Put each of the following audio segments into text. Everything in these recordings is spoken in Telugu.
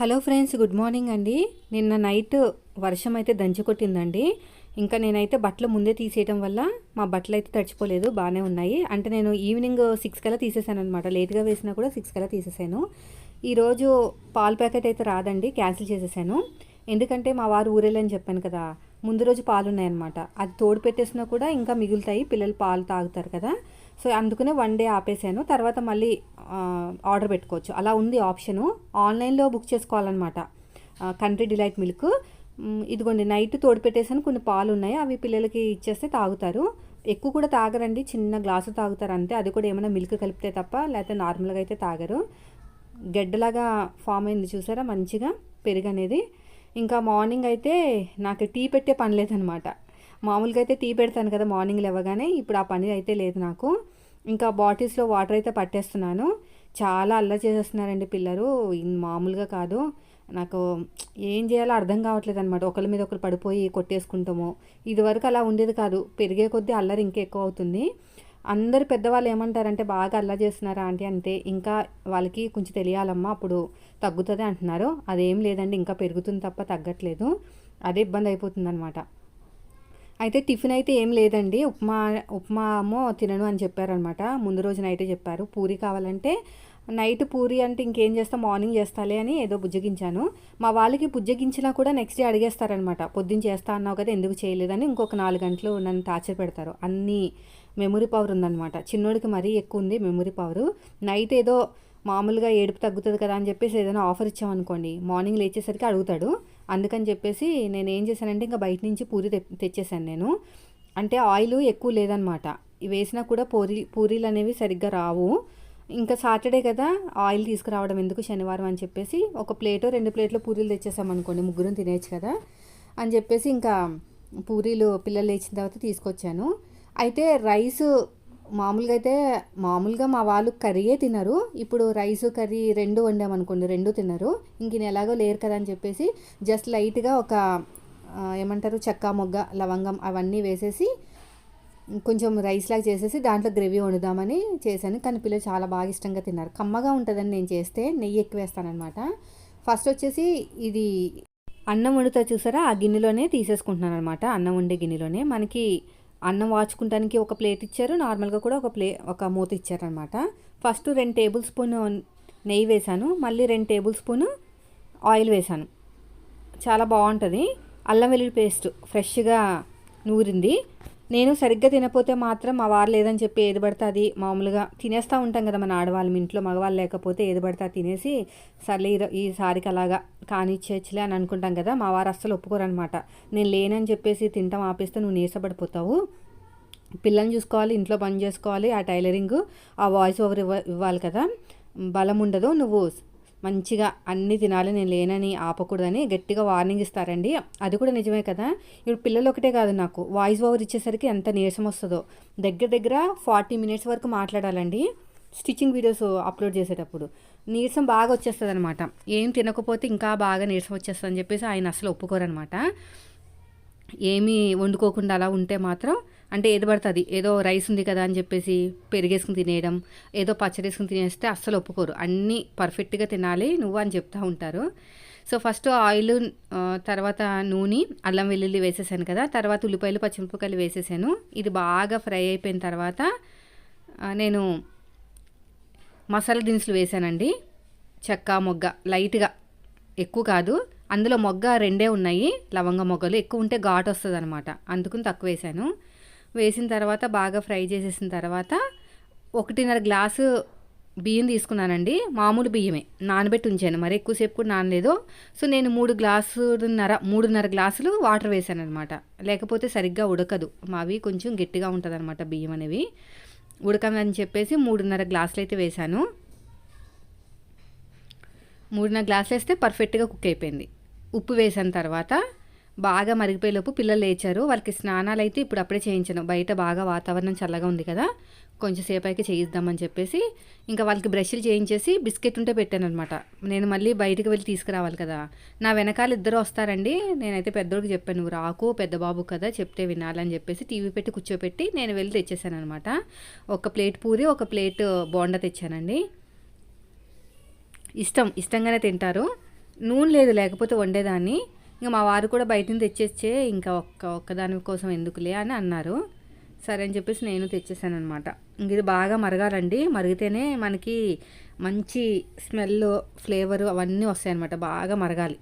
హలో ఫ్రెండ్స్ గుడ్ మార్నింగ్ అండి. నిన్న నైట్ వర్షం అయితే దంచి కొట్టిందండి. ఇంకా నేనైతే బట్టలు ముందే తీసేయటం వల్ల మా బట్టలు అయితే తడిచిపోలేదు బాగానే ఉన్నాయి. అంటే నేను ఈవినింగ్ సిక్స్ కల్లా తీసేసాను అనమాట లేట్గా వేసినా కూడా సిక్స్ కల్లా తీసేసాను. ఈరోజు పాల ప్యాకెట్ అయితే రాదండి క్యాన్సిల్ చేసేసాను. ఎందుకంటే మా వారు ఊరేళ్ళని చెప్పాను కదా ముందు రోజు పాలు ఉన్నాయన్నమాట అది తోడు పెట్టేసినా కూడా ఇంకా మిగులుతాయి పిల్లలు పాలు తాగుతారు కదా. సో అందుకనే వన్ డే ఆపేసాను. తర్వాత మళ్ళీ ఆర్డర్ పెట్టుకోవచ్చు. అలా ఉంది ఆప్షను. ఆన్లైన్లో బుక్ చేసుకోవాలన్నమాట. కంట్రీ డిలైట్ మిల్క్ ఇదిగోండి నైట్ తోడిపెట్టేసాను. కొన్ని పాలు ఉన్నాయి అవి పిల్లలకి ఇచ్చేస్తే తాగుతారు. ఎక్కువ కూడా తాగరండి. చిన్న గ్లాసు తాగుతారు అంతే. అది కూడా ఏమైనా మిల్క్ కలిపితే తప్ప లేకపోతే నార్మల్గా అయితే తాగరు. గడ్డలాగా ఫామ్ అయింది చూసారా? మంచిగా పెరుగు అనేది ఇంకా మార్నింగ్ అయితే నాకు టీ పెట్టే పని లేదనమాట మామూలుగా అయితే టీ పెడతాను కదా మార్నింగ్ లేవగానే. ఇప్పుడు ఆ పని అయితే లేదు నాకు. ఇంకా బాటిల్స్లో వాటర్ అయితే పట్టేస్తున్నాను. చాలా అల్లరి చేసేస్తున్నారండి పిల్లలు. మామూలుగా కాదు. నాకు ఏం చేయాలో అర్థం కావట్లేదు అనమాట ఒకరి మీద ఒకరు పడిపోయి కొట్టేసుకుంటాము. ఇదివరకు అలా ఉండేది కాదు. పెరిగే కొద్దీ అల్లరి ఇంకా ఎక్కువ అవుతుంది. అందరు పెద్దవాళ్ళు ఏమంటారంటే బాగా అల్లరి చేస్తున్నారా ఆంటీ? అంటే ఇంకా వాళ్ళకి కొంచెం తెలియాలమ్మా అప్పుడు తగ్గుతుంది అంటున్నారు. అదేం లేదండి. ఇంకా పెరుగుతుంది తప్ప తగ్గట్లేదు. అదే ఇబ్బంది అయిపోతుంది అనమాట అయితే టిఫిన్ అయితే ఏం లేదండి. ఉప్మా ఉప్మా అమ్మో తినను అని చెప్పారనమాట ముందు రోజు నైటే చెప్పారు. పూరి కావాలంటే నైట్ పూరి అంటే ఇంకేం చేస్తా? మార్నింగ్ చేస్తాలే అని ఏదో బుజ్జగించాను. మా వాళ్ళకి బుజ్జగించినా కూడా నెక్స్ట్ డే అడిగేస్తారనమాట పొద్దున్న చేస్తా అన్నావు కదా ఎందుకు చేయలేదని ఇంకొక నాలుగు గంటలు నన్ను టార్చర్ పెడతారు. అన్ని మెమరీ పవర్ ఉందన్నమాట. చిన్నోడికి మరీ ఎక్కువ ఉంది మెమరీ పవర్. నైట్ ఏదో మామూలుగా ఏడుపు తగ్గుతుంది కదా అని చెప్పేసి ఏదైనా ఆఫర్ ఇచ్చామనుకోండి మార్నింగ్ లేచేసరికి అడుగుతాడు. అందుకని చెప్పేసి నేను ఏం చేశానంటే ఇంకా బయట నుంచి పూరి తె- తెచ్చేసాను నేను. అంటే ఆయిల్ ఎక్కువ లేదనమాట. ఇవి వేసినా కూడా పూరి పూరీలు అనేవి సరిగ్గా రావు. ఇంకా సాటర్డే కదా ఆయిల్ తీసుకురావడం ఎందుకు శనివారం అని చెప్పేసి ఒక ప్లేట్ రెండు ప్లేట్లు పూరీలు తెచ్చేసాం అనుకోండి ముగ్గురం తినేయచ్చు కదా అని చెప్పేసి ఇంకా పూరీలు పిల్లలు లేచిన తర్వాత తీసుకొచ్చాను. అయితే రైస్ మామూలుగా అయితే మామూలుగా మా వాళ్ళు కర్రీయే తినరు. ఇప్పుడు రైస్ కర్రీ రెండు వండామనుకోండి రెండు తినరు. ఇంక ఈయన ఎలాగో లేరు కదా అని చెప్పేసి జస్ట్ లైట్గా ఒక ఏమంటారు చెక్క మొగ్గ లవంగం అవన్నీ వేసేసి కొంచెం రైస్ లాగా చేసేసి దాంట్లో గ్రేవీ వండుదామని చేశాను. కానీ పిల్లలు చాలా బాగా ఇష్టంగా తిన్నారు. కమ్మగా ఉంటుందని నేను చేస్తే నెయ్యి ఎక్కువ వేస్తానమాట ఫస్ట్ వచ్చేసి ఇది అన్నం వండుతా చూసారా? ఆ గిన్నెలోనే తీసేసుకుంటున్నాను అనమాట అన్నం వండే గిన్నెలోనే. మనకి అన్నం వాచుకుంటానికి ఒక ప్లేట్ ఇచ్చారు. నార్మల్గా కూడా ఒక ప్లే ఒక మూత ఇచ్చారనమాట ఫస్ట్ రెండు టేబుల్ స్పూన్ నెయ్యి వేశాను. మళ్ళీ రెండు టేబుల్ స్పూన్ ఆయిల్ వేశాను. చాలా బాగుంటుంది. అల్లం వెల్లుల్లి పేస్ట్ ఫ్రెష్గా నూరింది. నేను సరిగ్గా తినపోతే మాత్రం మా వారు లేదని చెప్పి ఏది పడితే అది మామూలుగా తినేస్తూ ఉంటాం కదా మన ఆడవాళ్ళం ఇంట్లో మగవాళ్ళు లేకపోతే ఏది పడితే తినేసి సర్లే ఈ- ఈసారికి అలాగా కానిచ్చేయచ్చులే అని అనుకుంటాం కదా మా వారు అస్సలు ఒప్పుకోరనమాట నేను లేనని చెప్పేసి తింటాం ఆపేస్తే నువ్వు నీసపడిపోతావు పిల్లల్ని చూసుకోవాలి ఇంట్లో పని చేసుకోవాలి ఆ టైలరింగ్ ఆ వాయిస్ ఓవర్ ఇవ్వ ఇవ్వాలి కదా. బలం ఉండదు నువ్వు మంచిగా అన్నీ తినాలి నేను లేనని ఆపకూడదని గట్టిగా వార్నింగ్ ఇస్తారండి. అది కూడా నిజమే కదా. ఇప్పుడు పిల్లలు ఒకటే కాదు నాకు. వాయిస్ ఓవర్ ఇచ్చేసరికి ఎంత నీరసం వస్తుందో. దగ్గర దగ్గర ఫార్టీ మినిట్స్ వరకు మాట్లాడాలండి. స్టిచ్చింగ్ వీడియోస్ అప్లోడ్ చేసేటప్పుడు. నీరసం బాగా వచ్చేస్తుంది అనమాట ఏం తినకపోతే ఇంకా బాగా నీరసం వచ్చేస్తుంది అని చెప్పేసి ఆయన అసలు ఒప్పుకోరనమాట ఏమీ వండుకోకుండా అలా ఉంటే మాత్రం అంటే ఏది పడుతుంది? ఏదో రైస్ ఉంది కదా అని చెప్పేసి పెరిగేసుకుని తినేయడం ఏదో పచ్చడి వేసుకుని తినేస్తే అస్సలు ఒప్పుకోరు. అన్నీ పర్ఫెక్ట్గా తినాలి నువ్వు అని చెప్తూ ఉంటారు. సో ఫస్ట్ ఆయిల్ తర్వాత నూనె అల్లం వెల్లుల్లి వేసేసాను కదా తర్వాత ఉల్లిపాయలు పచ్చిమిరపకాయలు వేసేసాను. ఇది బాగా ఫ్రై అయిపోయిన తర్వాత నేను మసాలా దినుసులు వేసానండి. చెక్క మొగ్గ లైట్గా ఎక్కువ కాదు. అందులో మొగ్గ రెండే ఉన్నాయి. లవంగ మొగ్గలు ఎక్కువ ఉంటే ఘాట్ వస్తుంది అనమాట అందుకని తక్కువ వేసాను. వేసిన తర్వాత బాగా ఫ్రై చేసేసిన తర్వాత ఒకటిన్నర గ్లాసు బియ్యం తీసుకున్నానండి. మామూలు బియ్యమే. నానబెట్టి ఉంచాను. మరి ఎక్కువసేపు కూడా నానలేదు. సో నేను మూడు గ్లాసున్నర మూడున్నర గ్లాసులు వాటర్ వేసాను అనమాట లేకపోతే సరిగ్గా ఉడకదు. మావి కొంచెం గట్టిగా ఉంటుంది అనమాట బియ్యం అనేవి. ఉడకమని చెప్పేసి మూడున్నర గ్లాసులు అయితే వేశాను మూడున్నర గ్లాసులు వేస్తే పర్ఫెక్ట్గా కుక్ అయిపోయింది. ఉప్పు వేసిన తర్వాత బాగా మరిగిపోయేలోపు పిల్లలు లేచారు. వాళ్ళకి స్నానాలు అయితే ఇప్పుడు అప్పుడే చేయించాను. బయట బాగా వాతావరణం చల్లగా ఉంది కదా కొంచెం సేపు అయితే చేయిద్దామని చెప్పేసి ఇంకా వాళ్ళకి బ్రష్లు చేయించేసి బిస్కెట్ ఉంటే పెట్టాను అనమాట నేను మళ్ళీ బయటకు వెళ్ళి తీసుకురావాలి కదా. నా వెనకాల ఇద్దరు వస్తారండి. నేనైతే పెద్దోడికి చెప్పాను నువ్వు రాకు పెద్ద బాబు కదా చెప్తే వినాలని చెప్పేసి టీవీ పెట్టి కూర్చోపెట్టి నేను వెళ్ళి తెచ్చేసాను అనమాట ఒక ప్లేట్ పూరి ఒక ప్లేట్ బోండా తెచ్చానండి. ఇష్టం ఇష్టంగానే తింటారు. నూనె లేదు లేకపోతే వండేదాన్ని. ఇంకా మా వారు కూడా బయట నుంచి తెచ్చేస్తే ఇంకా ఒక్క ఒక్కదాని కోసం ఎందుకులే అని అన్నారు. సరే అని చెప్పేసి నేను తెచ్చేసాను అనమాట ఇంక ఇది బాగా మరగాలండి. మరిగితేనే మనకి మంచి స్మెల్ ఫ్లేవర్ అవన్నీ వస్తాయి అనమాట బాగా మరగాలి.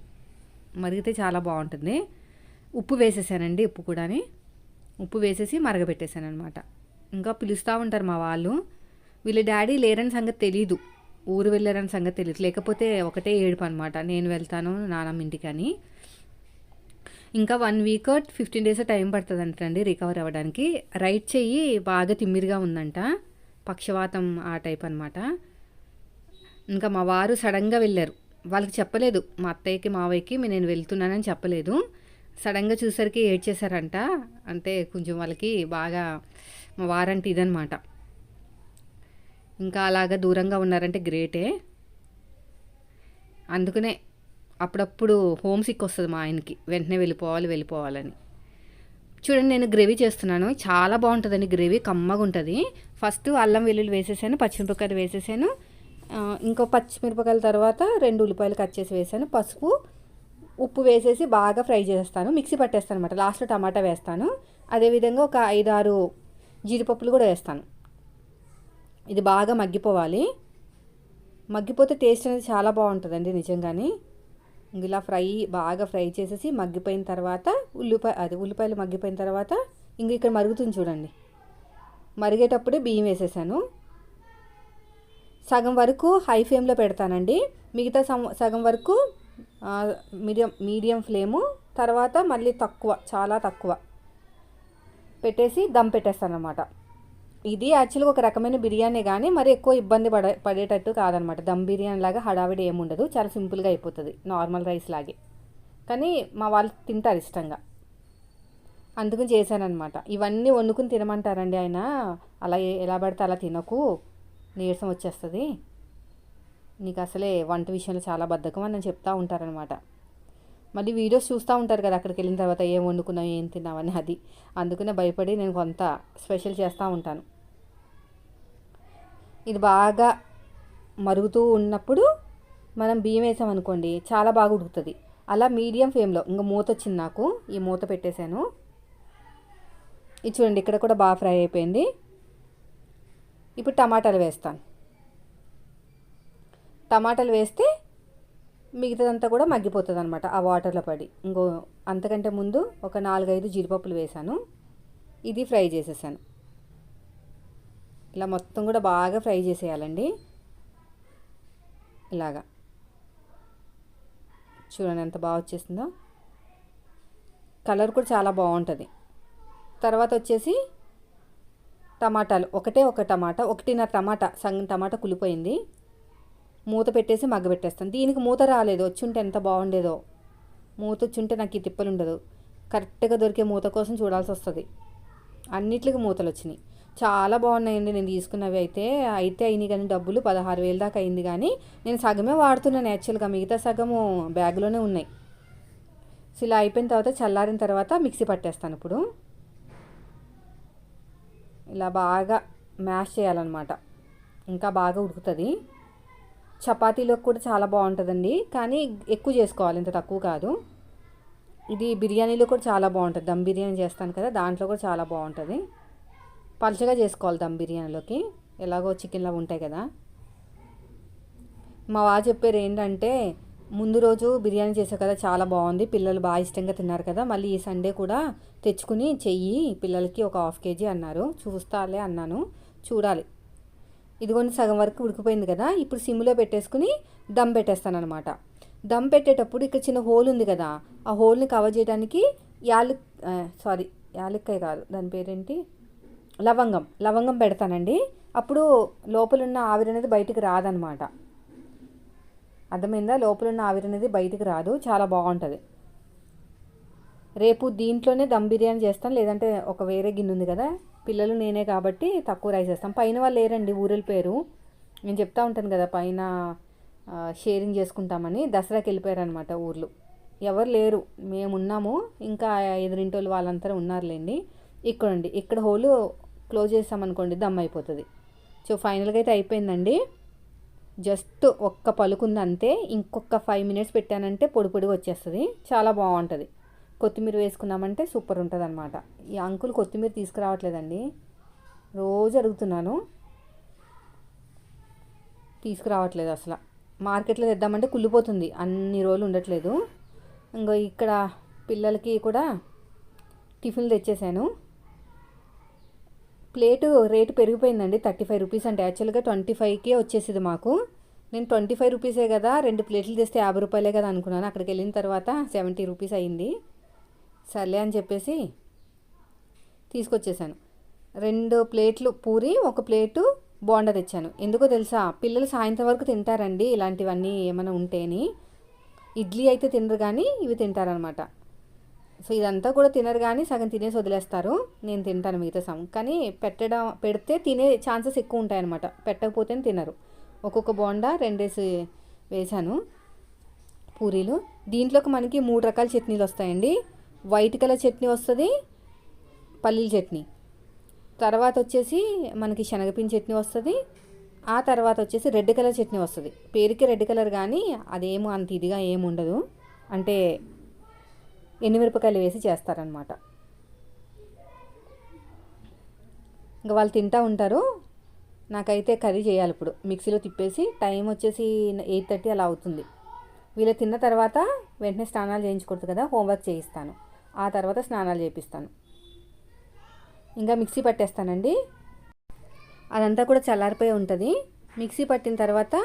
మరిగితే చాలా బాగుంటుంది. ఉప్పు వేసేసానండి ఉప్పు కూడాని. ఉప్పు వేసేసి మరగబెట్టేశాను అనమాట ఇంకా పిలుస్తూ ఉంటారు మా వాళ్ళు. వీళ్ళ డాడీ లేరని సంగతి తెలీదు. ఊరు వెళ్ళారని సంగతి తెలియదు లేకపోతే ఒకటే ఏడుపు అనమాట నేను వెళ్తాను నానమ్మ ఇంటికి అని ఇంకా one week fifteen days time పడుతుంది అంటండి రికవర్ అవ్వడానికి. రైట్ చెయ్యి బాగా తిమ్మిరిగా ఉందంట. పక్షవాతం ఆ టైప్ అనమాట ఇంకా మా వారు సడన్గా వెళ్ళారు. వాళ్ళకి చెప్పలేదు. మా అత్తయ్యకి మావయ్యకి నేను వెళ్తున్నానని చెప్పలేదు. సడన్గా చూసరికి ఏడ్చేశారంట. అంటే కొంచెం వాళ్ళకి బాగా మా వారంటే ఇదనమాట ఇంకా అలాగా దూరంగా ఉన్నారంటే గ్రేటే అందుకనే అప్పుడప్పుడు హోమ్ సిక్ వస్తుంది మా ఆయనకి. వెంటనే వెళ్ళిపోవాలి వెళ్ళిపోవాలని. చూడండి నేను గ్రేవీ చేస్తున్నాను. చాలా బాగుంటుందండి గ్రేవీ కమ్మగా ఉంటుంది. ఫస్ట్ అల్లం వెల్లుల్లి వేసేసాను పచ్చిమిరపకాయలు వేసేసాను. ఇంకో పచ్చిమిరపకాయల తర్వాత రెండు ఉల్లిపాయలు కట్ చేసి వేసాను. పసుపు ఉప్పు వేసేసి బాగా ఫ్రై చేస్తాను మిక్సీ పట్టేస్తాను అనమాట లాస్ట్లో టమాటా వేస్తాను. అదేవిధంగా ఒక ఐదు ఆరు జీడిపప్పులు కూడా వేస్తాను. ఇది బాగా మగ్గిపోవాలి. మగ్గిపోతే టేస్ట్ అనేది చాలా బాగుంటుందండి నిజంగానే. ఇలా ఫ్రై బాగా ఫ్రై చేసేసి మగ్గిపోయిన తర్వాత ఉల్లిపాయ అది ఉల్లిపాయలు మగ్గిపోయిన తర్వాత ఇంక ఇక్కడ మరుగుతుంది చూడండి. మరిగేటప్పుడే బియ్యం వేసేసాను. సగం వరకు హై ఫ్లేమ్లో పెడతానండి. మిగతా సగం వరకు మీడియం మీడియం ఫ్లేము తర్వాత మళ్ళీ తక్కువ చాలా తక్కువ. పెట్టేసి దమ్ పెట్టేస్తాను అనమాట ఇది యాక్చువల్గా ఒక రకమైన బిర్యానీ కానీ మరి ఎక్కువ ఇబ్బంది పడే పడేటట్టు కాదనమాట. దమ్ బిర్యానీ లాగా హడావిడి ఏముండదు. చాలా సింపుల్గా అయిపోతుంది. నార్మల్ రైస్ లాగే. కానీ మా వాళ్ళు తింటారు ఇష్టంగా. అందుకని చేశానమాట ఇవన్నీ వండుకుని తినమంటారండి ఆయన. అలా ఎలా పడితే అలా తినకు. నీరసం వచ్చేస్తుంది. నీకు అసలే వంట విషయంలో చాలా బద్ధకం అని చెప్తూ ఉంటారనమాట. మళ్ళీ వీడియోస్ చూస్తూ ఉంటారు కదా అక్కడికి వెళ్ళిన తర్వాత ఏం వండుకున్నావు ఏం తిన్నామని అది అందుకనే భయపడి నేను కొంత స్పెషల్ చేస్తూ ఉంటాను. ఇది బాగా మరుగుతూ ఉన్నప్పుడు మనం బియ్యం వేసామనుకోండి చాలా బాగా ఉడుకుతుంది. అలా మీడియం ఫ్లేమ్లో ఇంకా మూత వచ్చింది నాకు ఈ మూత పెట్టేశాను. ఇది చూడండి ఇక్కడ కూడా బాగా ఫ్రై అయిపోయింది. ఇప్పుడు టమాటాలు వేస్తాను. టమాటాలు వేస్తే మిగతాదంతా కూడా మగ్గిపోతుంది అనమాట ఆ వాటర్లో పడి. ఇంకో అంతకంటే ముందు ఒక నాలుగైదు జీడిపప్పులు వేసాను. ఇది ఫ్రై చేసేసాను. ఇలా మొత్తం కూడా బాగా ఫ్రై చేసేయాలండి. ఇలాగా. చూడండి ఎంత బాగా వచ్చేసిందో. కలర్ కూడా చాలా బాగుంటుంది. తర్వాత వచ్చేసి టమాటాలు. ఒకటే ఒక టమాటా ఒకటిన్నర టమాటా సగం టమాటా కులిపోయింది. మూత పెట్టేసి మగ్గబెట్టేస్తాను దీనికి మూత రాలేదు. వచ్చుంటే ఎంత బాగుండేదో. మూత వచ్చుంటే నాకు ఈ తిప్పలు ఉండదు. కరెక్ట్గా దొరికే మూత కోసం చూడాల్సి వస్తుంది. అన్నిట్లకి మూతలు వచ్చినాయి. చాలా బాగున్నాయండి. నేను తీసుకున్నవి అయితే అయితే అయినాయి కానీ డబ్బులు పదహారు వేలు దాకా అయింది కానీ నేను సగమే వాడుతున్నాను యాక్చువల్గా మిగతా సగము బ్యాగ్లోనే ఉన్నాయి. సో ఇలా అయిపోయిన తర్వాత చల్లారిన తర్వాత మిక్సీ పట్టేస్తాను ఇప్పుడు. ఇలా బాగా మ్యాష్ చేయాలన్నమాట. ఇంకా బాగా ఉడుకుతుంది. చపాతీలోకి కూడా చాలా బాగుంటుందండి. కానీ ఎక్కువ చేసుకోవాలి ఇంత తక్కువ కాదు. ఇది బిర్యానీలో కూడా చాలా బాగుంటుంది. దమ్ బిర్యానీ చేస్తాను కదా దాంట్లో కూడా చాలా బాగుంటుంది. పలుచగా చేసుకోవాలి దమ్ బిర్యానీలోకి. ఎలాగో చికెన్లో ఉంటాయి కదా. మా వా చెప్పారు ఏంటంటే ముందు రోజు బిర్యానీ చేసావు కదా చాలా బాగుంది. పిల్లలు బాగా ఇష్టంగా తిన్నారు కదా మళ్ళీ ఈ సండే కూడా తెచ్చుకుని చెయ్యి పిల్లలకి ఒక హాఫ్ కేజీ అన్నారు. చూస్తాలే అన్నాను. చూడాలి. ఇదిగోండి సగం వరకు ఉడికిపోయింది కదా ఇప్పుడు సిమ్లో పెట్టేసుకుని దమ్ పెట్టేస్తానమాట దమ్ పెట్టేటప్పుడు ఇక్కడ చిన్న హోల్ ఉంది కదా ఆ హోల్ని కవర్ చేయడానికి యాలు సారీ యాలక్కాయ కాదు దాని పేరేంటి? లవంగం లవంగం పెడతానండి. అప్పుడు లోపలున్న ఆవిరి అనేది బయటికి రాదనమాట అర్థమైందా? లోపలున్న ఆవిరి అనేది బయటికి రాదు చాలా బాగుంటుంది. రేపు దీంట్లోనే దమ్ బిర్యానీ చేస్తాను లేదంటే ఒక వేరే గిన్నె ఉంది కదా. పిల్లలు నేనే కాబట్టి తక్కువ రైస్ వేస్తాం. పైన వాళ్ళు లేరండి ఊరిల పేరు నేను చెప్తా ఉంటాను కదా పైన షేరింగ్ చేసుకుంటామని. దసరాకి వెళ్ళిపోయారనమాట ఊర్లు. ఎవరు లేరు మేము ఉన్నాము. ఇంకా ఎదురింటోళ్ళు వాళ్ళంతా ఉన్నారులేండి. ఇక్కడండి ఇక్కడ హోలు క్లోజ్ చేస్తామనుకోండి దమ్ అయిపోతుంది. సో ఫైనల్గా అయితే అయిపోయిందండి. జస్ట్ ఒక్క పలుకుంది అంతే. ఇంకొక ఫైవ్ మినిట్స్ పెట్టానంటే పొడి పొడిగా వచ్చేస్తుంది. చాలా బాగుంటుంది. కొత్తిమీర వేసుకున్నామంటే సూపర్ ఉంటుంది అనమాట ఈ అంకుల్ కొత్తిమీర తీసుకురావట్లేదండి. రోజు అడుగుతున్నాను. తీసుకురావట్లేదు అసలు. మార్కెట్లో తెద్దామంటే కుళ్ళిపోతుంది. అన్ని రోజులు ఉండట్లేదు. ఇంకో ఇక్కడ పిల్లలకి కూడా టిఫిన్లు తెచ్చేసాను. ప్లేటు రేటు పెరిగిపోయిందండి. థర్టీ ఫైవ్ రూపీస్ అంటే యాక్చువల్గా ట్వంటీ ఫైవ్కే వచ్చేసింది మాకు. నేను ట్వంటీ ఫైవ్ రూపీసే కదా రెండు ప్లేట్లు తెస్తే యాభై రూపాయలే కదా అనుకున్నాను. అక్కడికి వెళ్ళిన తర్వాత సెవెంటీ రూపీస్ అయింది. సర్లే అని చెప్పేసి తీసుకొచ్చేసాను. రెండు ప్లేట్లు పూరి ఒక ప్లేటు బోండా తెచ్చాను. ఎందుకో తెలుసా? పిల్లలు సాయంత్రం వరకు తింటారండి ఇలాంటివన్నీ ఏమైనా ఉంటేని. ఇడ్లీ అయితే తినరు కానీ ఇవి తింటారనమాట. సో ఇదంతా కూడా తినరు కానీ సగం తినేసి వదిలేస్తారు. నేను తింటాను మిగతా సగం. కానీ పెట్టడం పెడితే తినే ఛాన్సెస్ ఎక్కువ ఉంటాయన్నమాట పెట్టకపోతే తినరు. ఒక్కొక్క బోండా రెండేసి వేశాను పూరీలు. దీంట్లోకి మనకి మూడు రకాల చట్నీలు వస్తాయండి. వైట్ కలర్ చట్నీ వస్తుంది పల్లీల చట్నీ. తర్వాత వచ్చేసి మనకి శనగపిండి చట్నీ వస్తుంది ఆ తర్వాత వచ్చేసి రెడ్ కలర్ చట్నీ వస్తుంది. పేరుకి రెడ్ కలర్ కానీ అదేమో అంత ఇదిగా ఏమి ఉండదు. అంటే ఎండుమిరపకాయలు వేసి చేస్తారనమాట ఇంకా వాళ్ళు తింటూ ఉంటారు. నాకైతే కర్రీ చేయాలి ఇప్పుడు. మిక్సీలో తిప్పేసి టైం వచ్చేసి ఎయిట్ థర్టీ అలా అవుతుంది. వీళ్ళు తిన్న తర్వాత వెంటనే స్నానాలు చేయించకూడదు కదా హోంవర్క్ చేయిస్తాను. ఆ తర్వాత స్నానాలు చేపిస్తాను. ఇంకా మిక్సీ పట్టేస్తానండి. అదంతా కూడా చల్లారిపోయి ఉంటుంది. మిక్సీ పట్టిన తర్వాత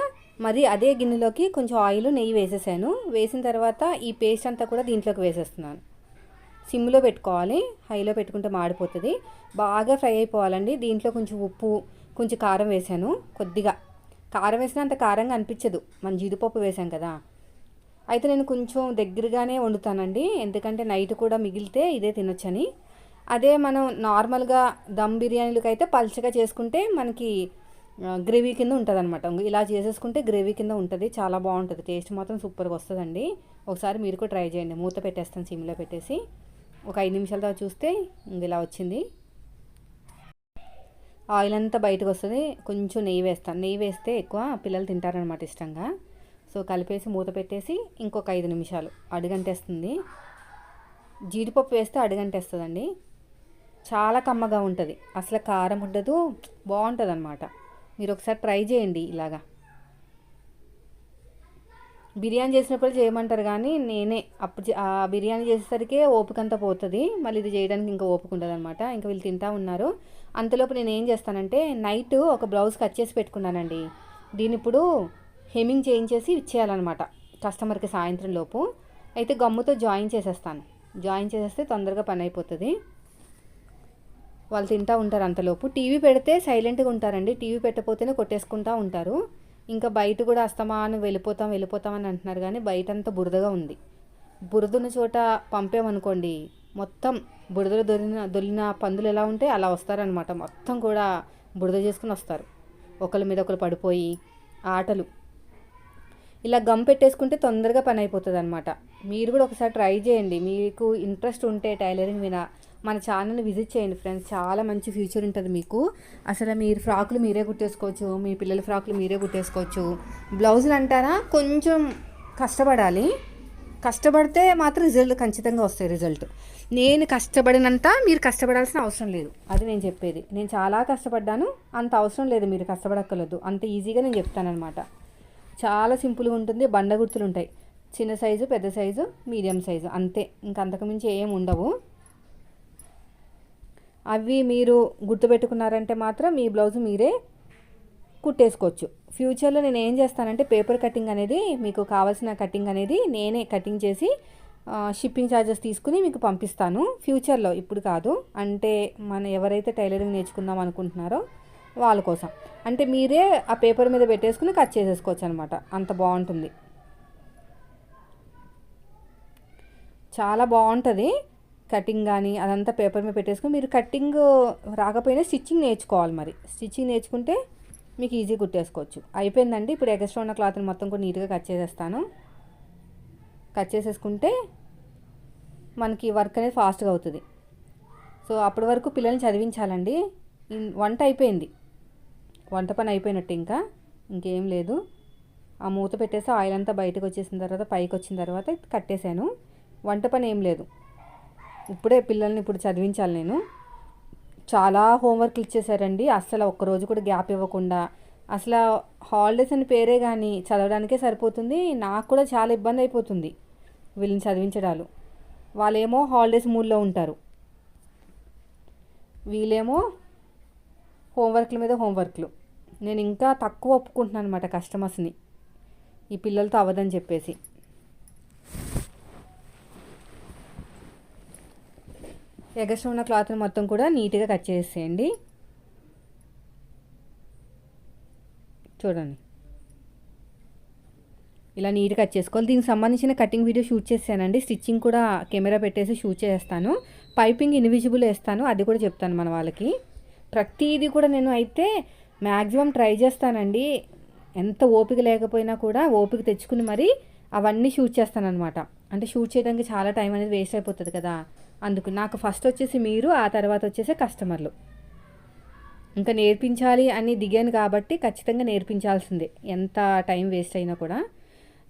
మరి అదే గిన్నెలోకి కొంచెం ఆయిల్ నెయ్యి వేసేసాను. వేసిన తర్వాత ఈ పేస్ట్ అంతా కూడా దీంట్లోకి వేసేస్తున్నాను. సిమ్లో పెట్టుకోవాలి. హైలో పెట్టుకుంటే మాడిపోతుంది. బాగా ఫ్రై అయిపోవాలండి. దీంట్లో కొంచెం ఉప్పు కొంచెం కారం వేసాను కొద్దిగా. కారం వేసినా అంత కారంగా అనిపించదు. మన జీడిపప్పు వేసాం కదా. అయితే నేను కొంచెం దగ్గరగానే వండుతానండి. ఎందుకంటే నైట్ కూడా మిగిలితే ఇదే తినొచ్చని. అదే మనం నార్మల్గా దమ్ బిర్యానీలకి అయితే పల్చగా చేసుకుంటే మనకి గ్రేవీ కింద ఉంటుంది అనమాట ఇలా చేసేసుకుంటే గ్రేవీ కింద ఉంటుంది చాలా బాగుంటుంది. టేస్ట్ మాత్రం సూపర్గా వస్తుందండి. ఒకసారి మీరు కూడా ట్రై చేయండి. మూత పెట్టేస్తాను సిమ్లో పెట్టేసి. ఒక ఐదు నిమిషాల తర్వాత చూస్తే ఇలా వచ్చింది. ఆయిల్ అంతా బయటకు వస్తుంది. కొంచెం నెయ్యి వేస్తాను. నెయ్యి వేస్తే ఎక్కువ పిల్లలు తింటారనమాట ఇష్టంగా. సో కలిపేసి మూత పెట్టేసి ఇంకొక ఐదు నిమిషాలు అడుగంటేస్తుంది. జీడిపప్పు వేస్తే అడుగంటేస్తుందండి. చాలా కమ్మగా ఉంటుంది. అసలు కారం ఉండదు బాగుంటుంది అనమాట మీరు ఒకసారి ట్రై చేయండి ఇలాగా. బిర్యానీ చేసినప్పుడు చేయమంటారు కానీ నేనే అప్పుడు ఆ బిర్యానీ చేసేసరికి ఓపికంతా పోతుంది. మళ్ళీ ఇది చేయడానికి ఇంకా ఓపిక ఉండదు అనమాట ఇంకా వీళ్ళు తింటా ఉన్నారు. అంతలోపు నేను ఏం చేస్తానంటే నైట్ ఒక బ్లౌజ్ కట్ చేసి పెట్టుకున్నానండి. దీని ఇప్పుడు హెమింగ్ చేయించేసి ఇచ్చేయాలన్నమాట. కస్టమర్కి సాయంత్రం లోపు. అయితే గమ్ముతో జాయిన్ చేసేస్తాను. జాయిన్ చేసేస్తే తొందరగా పని అయిపోతుంది. వాళ్ళు తింటూ ఉంటారు అంతలోపు టీవీ పెడితే సైలెంట్గా ఉంటారండి. టీవీ పెట్టకపోతేనే కొట్టేసుకుంటూ ఉంటారు. ఇంకా బయట కూడా అస్తమాను వెళ్ళిపోతాం వెళ్ళిపోతాం అని అంటున్నారు కానీ బయట అంతా బురదగా ఉంది. బురదున్న చోట పంపామనుకోండి మొత్తం బురదలో దొరిన దొరిన పందులు ఎలా ఉంటే అలా వస్తారనమాట మొత్తం కూడా బురద చేసుకుని వస్తారు. ఒకరి మీద ఒకరు పడిపోయి ఆటలు. ఇలా గమ్ పెట్టేసుకుంటే తొందరగా పని అయిపోతుంది అనమాట మీరు కూడా ఒకసారి ట్రై చేయండి. మీకు ఇంట్రెస్ట్ ఉంటే టైలరింగ్ మీద మన ఛానల్ని విజిట్ చేయండి ఫ్రెండ్స్. చాలా మంచి ఫ్యూచర్ ఉంటుంది మీకు. అసలు మీరు ఫ్రాకులు మీరే కుట్టేసుకోవచ్చు మీ పిల్లల ఫ్రాకులు మీరే కుట్టేసుకోవచ్చు. బ్లౌజులు అంటారా? కొంచెం కష్టపడాలి. కష్టపడితే మాత్రం రిజల్ట్ ఖచ్చితంగా వస్తాయి రిజల్ట్. నేను కష్టపడినంత మీరు కష్టపడాల్సిన అవసరం లేదు. అది నేను చెప్పేది. నేను చాలా కష్టపడ్డాను. అంత అవసరం లేదు మీరు కష్టపడక్కర్లేదు. అంత ఈజీగా నేను చెప్తానమాట చాలా సింపుల్గా ఉంటుంది. బండ గుర్తులు ఉంటాయి. చిన్న సైజు పెద్ద సైజు మీడియం సైజు. అంతే. ఇంక అంతకుమించి ఏం ఉండవు. అవి మీరు గుర్తుపెట్టుకున్నారంటే మాత్రం మీ బ్లౌజ్ మీరే కుట్టేసుకోవచ్చు. ఫ్యూచర్లో నేను ఏం చేస్తానంటే పేపర్ కటింగ్ అనేది మీకు కావాల్సిన కటింగ్ అనేది నేనే కటింగ్ చేసి షిప్పింగ్ ఛార్జెస్ తీసుకుని మీకు పంపిస్తాను. ఫ్యూచర్లో ఇప్పుడు కాదు. అంటే మన ఎవరైతే టైలరింగ్ నేర్చుకుందాం అనుకుంటున్నారో వాళ్ళ కోసం. అంటే మీరే ఆ పేపర్ మీద పెట్టేసుకుని కట్ చేసేసుకోవచ్చు అనమాట అంత బాగుంటుంది. చాలా బాగుంటుంది. కటింగ్ కానీ అదంతా పేపర్ మీద పెట్టేసుకుని మీరు కటింగ్ రాకపోయినా స్టిచ్చింగ్ నేర్చుకోవాలి మరి. స్టిచ్చింగ్ నేర్చుకుంటే మీకు ఈజీ కుట్టేసుకోవచ్చు. అయిపోయిందండి. ఇప్పుడు ఎగస్ట్రా ఉన్న క్లాత్ని మొత్తం కూడా నీట్గా కట్ చేసేస్తాను. కట్ చేసేసుకుంటే మనకి వర్క్ అనేది ఫాస్ట్గా అవుతుంది. సో అప్పటి వరకు పిల్లల్ని చదివించాలండి. వంట అయిపోయింది. వంట పని అయిపోయినట్టు ఇంకా. ఇంకేం లేదు. ఆ మూత పెట్టేసి ఆయిల్ అంతా బయటకు వచ్చేసిన తర్వాత పైకి వచ్చిన తర్వాత కట్టేశాను. వంట పని ఏం లేదు. ఇప్పుడే పిల్లల్ని ఇప్పుడు చదివించాలి నేను. చాలా హోంవర్క్లు ఇచ్చేసారండి అస్సలు ఒక్కరోజు కూడా గ్యాప్ ఇవ్వకుండా. అసలు హాలిడేస్ అని పేరే కానీ చదవడానికే సరిపోతుంది. నాకు కూడా చాలా ఇబ్బంది అయిపోతుంది వీళ్ళని చదివించడాలు. వాళ్ళేమో హాలిడేస్ మూడ్లో ఉంటారు. వీళ్ళేమో హోంవర్క్ల మీద హోంవర్క్లు. నేను ఇంకా తక్కువ ఒప్పుకుంటున్నాను అనమాట కస్టమర్స్ని. ఈ పిల్లలతో అవ్వదని చెప్పేసి. ఎగస్ట్రా ఉన్న క్లాత్ని మొత్తం కూడా నీట్గా కట్ చేసేయండి. చూడండి. ఇలా నీట్గా కట్ చేసుకోవాలి. దీనికి సంబంధించిన కటింగ్ వీడియో షూట్ చేశానండి స్టిచ్చింగ్ కూడా కెమెరా పెట్టేసి షూట్ చేస్తాను. పైపింగ్ ఇన్విజిబుల్ వేస్తాను. అది కూడా చెప్తాను మన వాళ్ళకి. ప్రతిదీ కూడా నేను అయితే మ్యాక్సిమం ట్రై చేస్తానండి. ఎంత ఓపిక లేకపోయినా కూడా ఓపిక తెచ్చుకుని మరి అవన్నీ షూట్ చేస్తానన్నమాట. అంటే షూట్ చేయడానికి చాలా టైం అనేది వేస్ట్ అయిపోతుంది కదా. అందుకు నాకు ఫస్ట్ వచ్చేసి మీరు ఆ తర్వాత వచ్చేసి కస్టమర్లు. ఇంకా నేర్పించాలి అని దిగాను కాబట్టి ఖచ్చితంగా నేర్పించాల్సిందే. ఎంత టైం వేస్ట్ అయినా కూడా.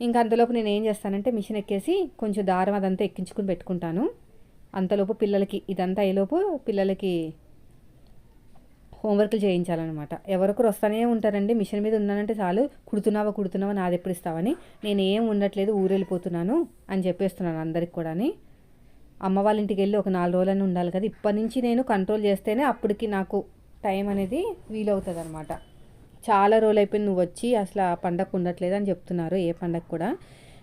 ఇంకా అంతలోపు నేను ఏం చేస్తానంటే మిషన్ ఎక్కేసి కొంచెం దారం అదంతా ఎక్కించుకుని పెట్టుకుంటాను. అంతలోపు పిల్లలకి ఇదంతా అయ్యేలోపు పిల్లలకి హోంవర్క్లు చేయించాలన్నమాట. ఎవరొకరు వస్తూనే ఉంటారండి. మిషన్ మీద ఉన్నానంటే చాలు కుడుతున్నావా కుడుతున్నావా నాది ఎప్పుడు ఇస్తావని. నేను ఏం ఉండట్లేదు ఊరెళ్ళిపోతున్నాను అని చెప్పేస్తున్నాను అందరికి కూడాని. అమ్మ వాళ్ళ ఇంటికి వెళ్ళి ఒక నాలుగు రోజులని ఉండాలి కదా. ఇప్పటి నుంచి నేను కంట్రోల్ చేస్తేనే అప్పటికి నాకు టైం అనేది వీలవుతుంది అనమాట చాలా రోజులు అయిపోయింది నువ్వు వచ్చి అసలు ఆ పండగ ఉండట్లేదు అని చెప్తున్నారు ఏ పండగ కూడా.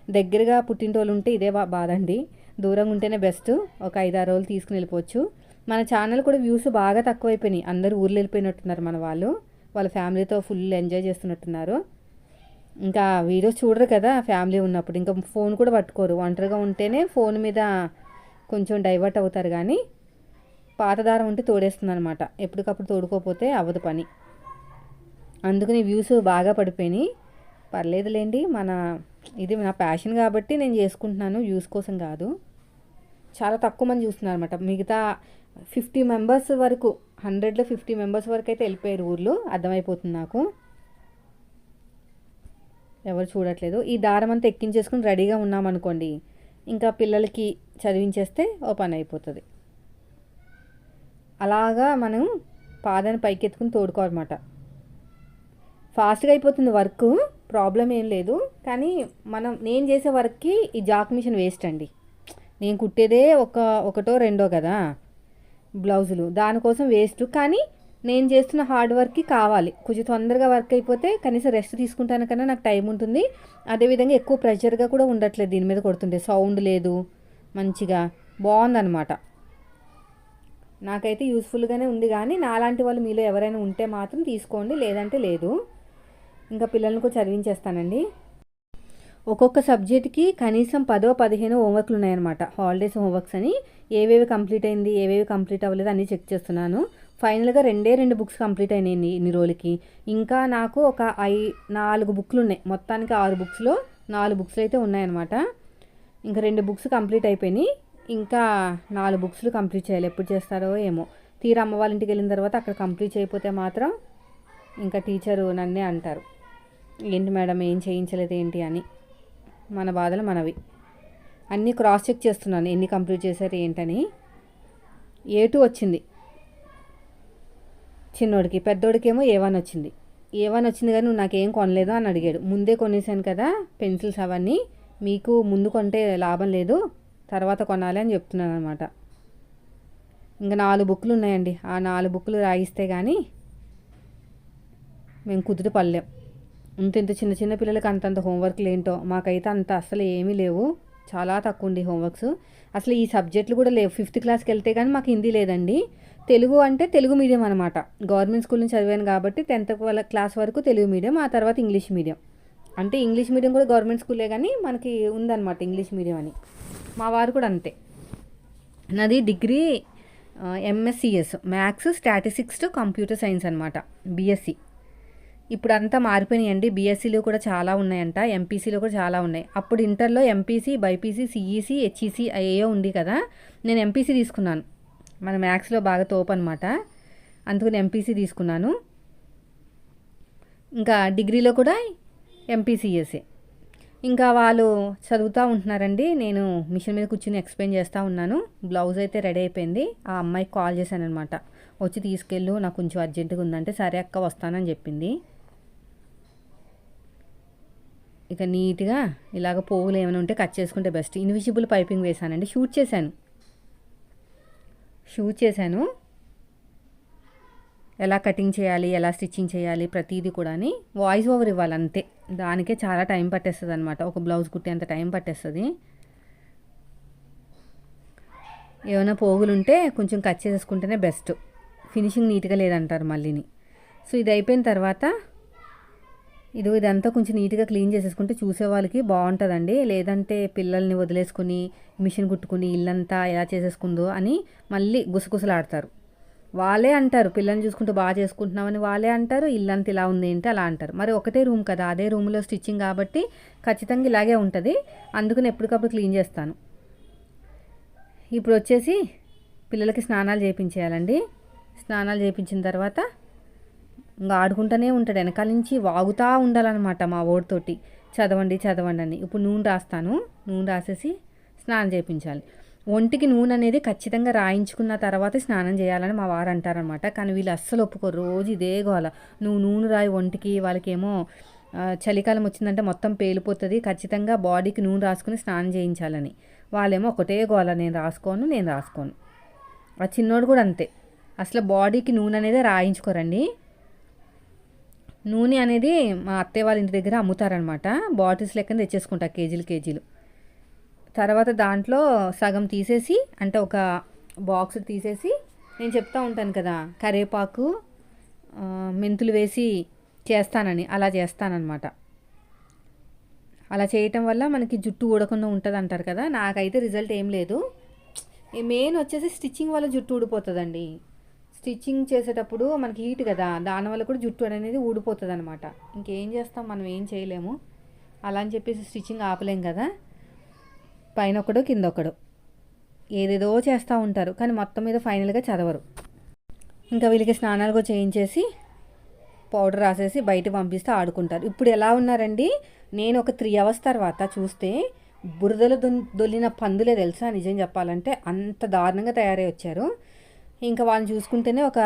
దగ్గరగా పుట్టినరోజులు ఉంటే ఇదే బా బాధ అండి. దూరంగా ఉంటేనే బెస్ట్. ఒక ఐదు ఆరు రోజులు తీసుకుని వెళ్ళిపోవచ్చు. మన ఛానల్ కూడా వ్యూస్ బాగా తక్కువైపోయినాయి. అందరూ ఊర్లు వెళ్ళిపోయినట్టున్నారు మన వాళ్ళు. వాళ్ళ ఫ్యామిలీతో ఫుల్ ఎంజాయ్ చేస్తున్నట్టున్నారు. ఇంకా వీడియోస్ చూడరు కదా ఫ్యామిలీ ఉన్నప్పుడు. ఇంకా ఫోన్ కూడా పట్టుకోరు. ఒంటరిగా ఉంటేనే ఫోన్ మీద కొంచెం డైవర్ట్ అవుతారు కానీ పాతదారం ఉంటే తోడేస్తుంది అనమాట ఎప్పటికప్పుడు తోడుకోపోతే అవ్వదు పని. అందుకని వ్యూస్ బాగా పడిపోయినాయి. పర్లేదులేండి మన ఇది నా ప్యాషన్ కాబట్టి నేను చేసుకుంటున్నాను. వ్యూస్ కోసం కాదు. చాలా తక్కువ మంది చూస్తున్నారు అనమాట మిగతా ఫిఫ్టీ మెంబర్స్ వరకు హండ్రెడ్లో ఫిఫ్టీ మెంబర్స్ వరకు అయితే వెళ్ళిపోయారు ఊర్లో. అర్థమైపోతుంది నాకు. ఎవరు చూడట్లేదు. ఈ దారం అంతా ఎక్కించేసుకుని రెడీగా ఉన్నామనుకోండి ఇంకా పిల్లలకి చదివించేస్తే ఓ పని అయిపోతుంది. అలాగా మనం పాదాన్ని పైకెత్తుకుని తోడుకోవాలన్నమాట. ఫాస్ట్గా అయిపోతుంది వర్క్ ప్రాబ్లం ఏం లేదు. కానీ మనం నేను చేసే వర్క్కి ఈ జాక్ మిషన్ వేస్ట్ అండి. నేను కుట్టేదే ఒక ఒకటో రెండో కదా. బ్లౌజులు. దానికోసం వేస్ట్. కానీ నేను చేస్తున్న హార్డ్ వర్క్కి కావాలి. కొంచెం తొందరగా వర్క్ అయిపోతే కనీసం రెస్ట్ తీసుకుంటాను కన్నా నాకు టైం ఉంటుంది. అదేవిధంగా ఎక్కువ ప్రెషర్గా కూడా ఉండట్లేదు దీని మీద కొడుతుంటే. సౌండ్ లేదు. మంచిగా బాగుందన్నమాట. నాకైతే యూస్ఫుల్గానే ఉంది కానీ నాలాంటి వాళ్ళు మీలో ఎవరైనా ఉంటే మాత్రం తీసుకోండి. లేదంటే లేదు. ఇంకా పిల్లల్ని కూడా చదివించేస్తానండి. ఒక్కొక్క సబ్జెక్ట్కి కనీసం పదో పదిహేను హోంవర్క్లు ఉన్నాయన్నమాట హాలిడేస్ హోంవర్క్స్ అని ఏవేవి కంప్లీట్ అయింది ఏవేవి కంప్లీట్ అవ్వలేదు అన్నీ చెక్ చేస్తున్నాను. ఫైనల్గా రెండే రెండు బుక్స్ కంప్లీట్ అయినాయి ఇన్ని రోజులకి. ఇంకా నాకు ఒక ఐ నాలుగు బుక్లు ఉన్నాయి మొత్తానికి ఆరు బుక్స్లో నాలుగు బుక్స్లు అయితే ఉన్నాయన్నమాట. ఇంకా రెండు బుక్స్ కంప్లీట్ అయిపోయినాయి. ఇంకా నాలుగు బుక్స్లు కంప్లీట్ చేయాలి. ఎప్పుడు చేస్తారో ఏమో. తీరా అమ్మ వాళ్ళ ఇంటికి వెళ్ళిన తర్వాత అక్కడ కంప్లీట్ చేయకపోతే మాత్రం ఇంకా టీచరు నన్నే అంటారు. ఏంటి మేడం? ఏం చేయించలేదు ఏంటి అని. మన బాధలు మనవి. అన్నీ క్రాస్ చెక్ చేస్తున్నాను. ఎన్ని కంప్లీట్ చేశారు ఏంటని. ఏ టూ వచ్చింది? చిన్నోడికి. పెద్దోడికేమో ఏ వన్ వచ్చింది. ఏ వన్ వచ్చింది కానీ నువ్వు నాకేం కొనలేదు అని అడిగాడు. ముందే కొనేసాను కదా పెన్సిల్స్ అవన్నీ. మీకు ముందు కొంటే లాభం లేదు తర్వాత కొనాలి అని చెప్తున్నాను అనమాట ఇంకా నాలుగు బుక్లు ఉన్నాయండి. ఆ నాలుగు బుక్లు రాయిస్తే కానీ మేము కుదురు పడలేం. ఇంత ఇంత చిన్న చిన్న పిల్లలకి అంతంత హోంవర్క్లు ఏంటో మాకైతే అంత అసలు ఏమీ లేవు. చాలా తక్కువ ఉండి హోంవర్క్స్ అసలు ఈ సబ్జెక్టులు కూడా లేవు. ఫిఫ్త్ క్లాస్కి వెళ్తే కానీ మాకు హిందీ లేదండి. తెలుగు అంటే తెలుగు మీడియం అనమాట గవర్నమెంట్ స్కూల్ నుంచి చదివాను కాబట్టి టెన్త్ క్లాస్ వరకు తెలుగు మీడియం ఆ తర్వాత ఇంగ్లీష్ మీడియం అంటే ఇంగ్లీష్ మీడియం కూడా గవర్నమెంట్ స్కూలే కానీ మనకి ఉందన్నమాట ఇంగ్లీష్ మీడియం అని. మా వారు కూడా అంతే. నాది degree MSCS maths statistics to computer science అనమాట బీఎస్సీ ఇప్పుడు అంతా మారిపోయినాయండి బీఎస్సీలో కూడా చాలా ఉన్నాయంట ఎంపీసీలో కూడా చాలా ఉన్నాయి. అప్పుడు ఇంటర్లో ఎంపీసీ బైపీసీ సిఈసీ హెచ్ఈసీ అయ్యో ఉంది కదా. నేను ఎంపీసీ తీసుకున్నాను. మన మ్యాథ్స్లో బాగా తోపు అనమాట అందుకని ఎంపీసీ తీసుకున్నాను. ఇంకా డిగ్రీలో కూడా ఎంపీసీఎస్ఏ ఇంకా వాళ్ళు చదువుతూ ఉంటున్నారండి. నేను మిషన్ మీద కూర్చుని ఎక్స్ప్లెయిన్ చేస్తూ ఉన్నాను. బ్లౌజ్ అయితే రెడీ అయిపోయింది. ఆ అమ్మాయికి కాల్ చేశాను అనమాట వచ్చి తీసుకెళ్ళు నాకు కొంచెం అర్జెంటుగా ఉందంటే సరే అక్క వస్తానని చెప్పింది. ఇక నీట్గా ఇలాగ పోగులు ఏమైనా ఉంటే కట్ చేసుకుంటే బెస్ట్. ఇన్విజిబుల్ పైపింగ్ వేసానండి. షూట్ చేశాను. షూట్ చేశాను. ఎలా కటింగ్ చేయాలి ఎలా స్టిచ్చింగ్ చేయాలి ప్రతిదీ కూడా వాయిస్ ఓవర్ ఇవ్వాలి అంతే దానికే చాలా టైం పట్టేస్తుంది అనమాట ఒక బ్లౌజ్ కుట్టేంత టైం పట్టేస్తుంది. ఏమైనా పోగులు ఉంటే కొంచెం కట్ చేసేసుకుంటేనే బెస్ట్. ఫినిషింగ్ నీట్గా లేదంటారు మళ్ళీని. సో ఇది అయిపోయిన తర్వాత ఇది ఇదంతా కొంచెం నీట్గా క్లీన్ చేసేసుకుంటే చూసే వాళ్ళకి బాగుంటుందండి లేదంటే పిల్లల్ని వదిలేసుకుని మిషన్ కుట్టుకుని ఇల్లంతా ఎలా చేసేసుకుందో అని మళ్ళీ గుసగుసలాడతారు. వాళ్ళే అంటారు పిల్లల్ని చూసుకుంటూ బాగా చేసుకుంటున్నామని వాళ్ళే అంటారు ఇల్లంతా ఇలా ఉంది ఏంటి? అలా అంటారు. మరి ఒకటే రూమ్ కదా అదే రూమ్లో స్టిచ్చింగ్ కాబట్టి ఖచ్చితంగా ఇలాగే ఉంటుంది. అందుకని ఎప్పటికప్పుడు క్లీన్ చేస్తాను. ఇప్పుడు వచ్చేసి పిల్లలకి స్నానాలు చేయించేయాలండి స్నానాలు చేయించిన తర్వాత ఇంకా ఆడుకుంటూనే ఉంటాడు. వెనకాల నుంచి వాగుతూ ఉండాలన్నమాట మా ఓడితోటి చదవండి చదవండి అని. ఇప్పుడు నూనె రాస్తాను. నూనె రాసేసి స్నానం చేయించాలి. ఒంటికి నూనె అనేది ఖచ్చితంగా రాయించుకున్న తర్వాత స్నానం చేయాలని మా వారు అంటారనమాట కానీ వీళ్ళు అస్సలు ఒప్పుకోరు. రోజు ఇదే గోల. నువ్వు నూనె రాయి ఒంటికి వాళ్ళకేమో చలికాలం వచ్చిందంటే మొత్తం పేలిపోతుంది. ఖచ్చితంగా బాడీకి నూనె రాసుకుని స్నానం చేయించాలని. వాళ్ళేమో ఒకటే గోల. నేను రాసుకోను నేను రాసుకోను. ఆ చిన్నోడు కూడా అంతే. అసలు బాడీకి నూనె అనేది రాయించుకోరండి. నూనె అనేది మా అత్తయ్య వాళ్ళ ఇంటి దగ్గర అమ్ముతారనమాట. బాటిల్స్ లెక్కన తెచ్చేసుకుంటా కేజీలు కేజీలు. తర్వాత దాంట్లో సగం తీసేసి అంటే ఒక బాక్స్ తీసేసి నేను చెప్తా ఉంటాను కదా కరివేపాకు మెంతులు వేసి చేస్తానని అలా చేస్తానన్నమాట అలా చేయటం వల్ల మనకి జుట్టు ఊడకుండా ఉంటుంది అంటారు కదా నాకైతే రిజల్ట్ ఏం లేదు. మెయిన్ వచ్చేసి స్టిచ్చింగ్ వల్ల జుట్టు ఊడిపోతుందండి. స్టిచ్చింగ్ చేసేటప్పుడు మనకి హీట్ కదా దానివల్ల కూడా జుట్టు అనేది ఊడిపోతుంది అనమాట ఇంకేం చేస్తాం మనం ఏం చేయలేము. అలా అని చెప్పేసి స్టిచ్చింగ్ ఆపలేం కదా. పైన ఒకడు కింద ఒకడు ఏదేదో చేస్తూ ఉంటారు కానీ మొత్తం మీద ఫైనల్గా చదవరు. ఇంకా వీళ్ళకి స్నానాలు కూడా చేయించేసి పౌడర్ రాసేసి బయట పంపిస్తే ఆడుకుంటారు. ఇప్పుడు ఎలా ఉన్నారండి? నేను ఒక త్రీ అవర్స్ తర్వాత చూస్తే బురదలు దొల్లిన పందులే తెలుసా? నిజం చెప్పాలంటే అంత దారుణంగా తయారై వచ్చారు. ఇంకా వాళ్ళని చూసుకుంటేనే ఒక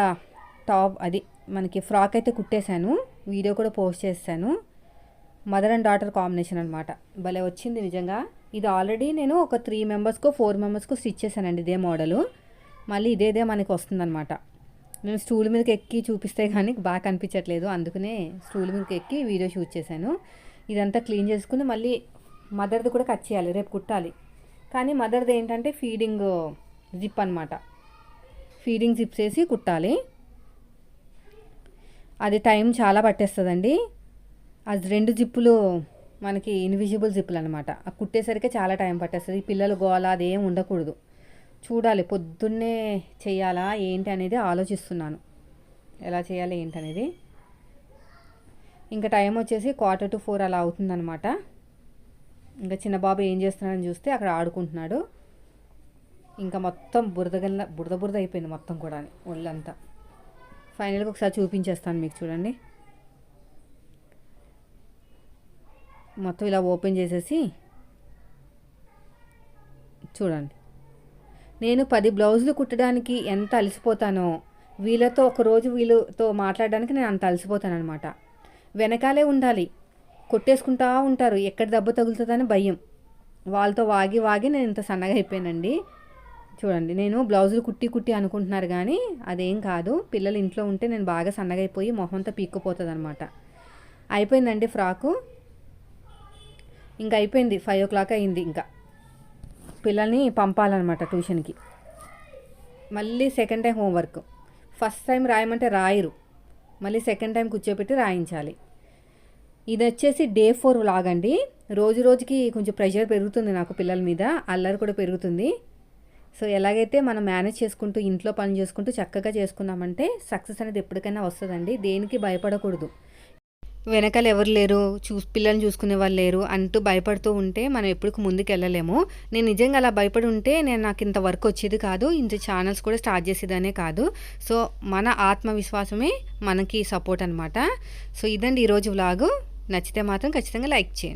టాప్ అది మనకి ఫ్రాక్ అయితే కుట్టేశాను. వీడియో కూడా పోస్ట్ చేశాను. మదర్ అండ్ డాటర్ కాంబినేషన్ అనమాట భలే వచ్చింది నిజంగా. ఇది ఆల్రెడీ నేను ఒక త్రీ మెంబర్స్కో ఫోర్ మెంబర్స్కో స్టిచ్ చేశానండి ఇదే మోడలు. మళ్ళీ ఇదేదే మనకి వస్తుందన్నమాట. నేను స్టూల్ మీదకి ఎక్కి చూపిస్తే కానీ బాగా కనిపించట్లేదు. అందుకనే స్టూల్ మీదకి ఎక్కి వీడియో షూట్ చేశాను. ఇదంతా క్లీన్ చేసుకుని మళ్ళీ మదర్ది కూడా కట్ చేయాలి. రేపు కుట్టాలి. కానీ మదర్ది ఏంటంటే ఫీడింగ్ జిప్ అనమాట ఫీడింగ్ జిప్స్ వేసి కుట్టాలి. అది టైం చాలా పట్టేస్తుందండి. అది రెండు జిప్పులు మనకి ఇన్విజిబుల్ జిప్పులు అనమాట ఆ కుట్టేసరికి చాలా టైం పట్టేస్తుంది. పిల్లలు గోల అదేం ఉండకూడదు. చూడాలి పొద్దున్నే చేయాలా ఏంటి అనేది ఆలోచిస్తున్నాను. ఎలా చేయాలి ఏంటి అనేది. ఇంకా టైం వచ్చేసి క్వార్టర్ టు ఫోర్ అలా అవుతుందన్నమాట. ఇంకా చిన్న బాబు ఏం చేస్తున్నాడని చూస్తే అక్కడ ఆడుకుంటున్నాడు. ఇంకా మొత్తం బురదగల్ల బురద బురద అయిపోయింది మొత్తం కూడా ఒళ్ళంతా. ఫైనల్గా ఒకసారి చూపించేస్తాను మీకు చూడండి. మొత్తం ఇలా ఓపెన్ చేసేసి చూడండి. నేను పది బ్లౌజులు కుట్టడానికి ఎంత అలసిపోతానో వీళ్ళతో ఒకరోజు వీళ్ళతో మాట్లాడడానికి నేను అంత అలసిపోతాను అనమాట వెనకాలే ఉండాలి. కొట్టేసుకుంటా ఉంటారు. ఎక్కడ దెబ్బ తగులుతుందని భయం. వాళ్ళతో వాగి వాగి నేను ఇంత సన్నగా అయిపోయానండి. చూడండి నేను బ్లౌజులు కుట్టి కుట్టి అనుకుంటున్నారు కానీ అదేం కాదు. పిల్లలు ఇంట్లో ఉంటే నేను బాగా సన్నగైపోయి అయిపోయి మొహంతో పీక్కుపోతుంది అనమాట అయిపోయిందండి ఫ్రాకు. ఇంకా అయిపోయింది ఫైవ్ ఓ క్లాక్ అయింది ఇంకా. పిల్లల్ని పంపాలన్నమాట ట్యూషన్కి. మళ్ళీ second time homework. First time రాయమంటే రాయరు. మళ్ళీ సెకండ్ టైం కూర్చోబెట్టి రాయించాలి. ఇది వచ్చేసి డే ఫోర్ లాగండి. రోజు రోజుకి కొంచెం ప్రెషర్ పెరుగుతుంది నాకు పిల్లల మీద అల్లరి కూడా పెరుగుతుంది. సో ఎలాగైతే మనం మేనేజ్ చేసుకుంటూ ఇంట్లో పని చేసుకుంటూ చక్కగా చేసుకున్నామంటే సక్సెస్ అనేది ఎప్పటికైనా వస్తుందండి. దేనికి భయపడకూడదు. వెనకాల ఎవరు లేరు చూ పిల్లల్ని చూసుకునే వాళ్ళు లేరు అంటూ భయపడుతూ ఉంటే మనం ఎప్పటికి ముందుకు వెళ్ళలేము. నేను నిజంగా అలా భయపడి ఉంటే నేను నాకు ఇంత వర్క్ వచ్చేది కాదు ఇంత ఛానల్స్ కూడా స్టార్ట్ చేసేదనే కాదు. సో మన ఆత్మవిశ్వాసమే మనకి సపోర్ట్ అనమాట సో ఇదండి ఈరోజు వ్లాగు. నచ్చితే మాత్రం ఖచ్చితంగా లైక్ చేయండి.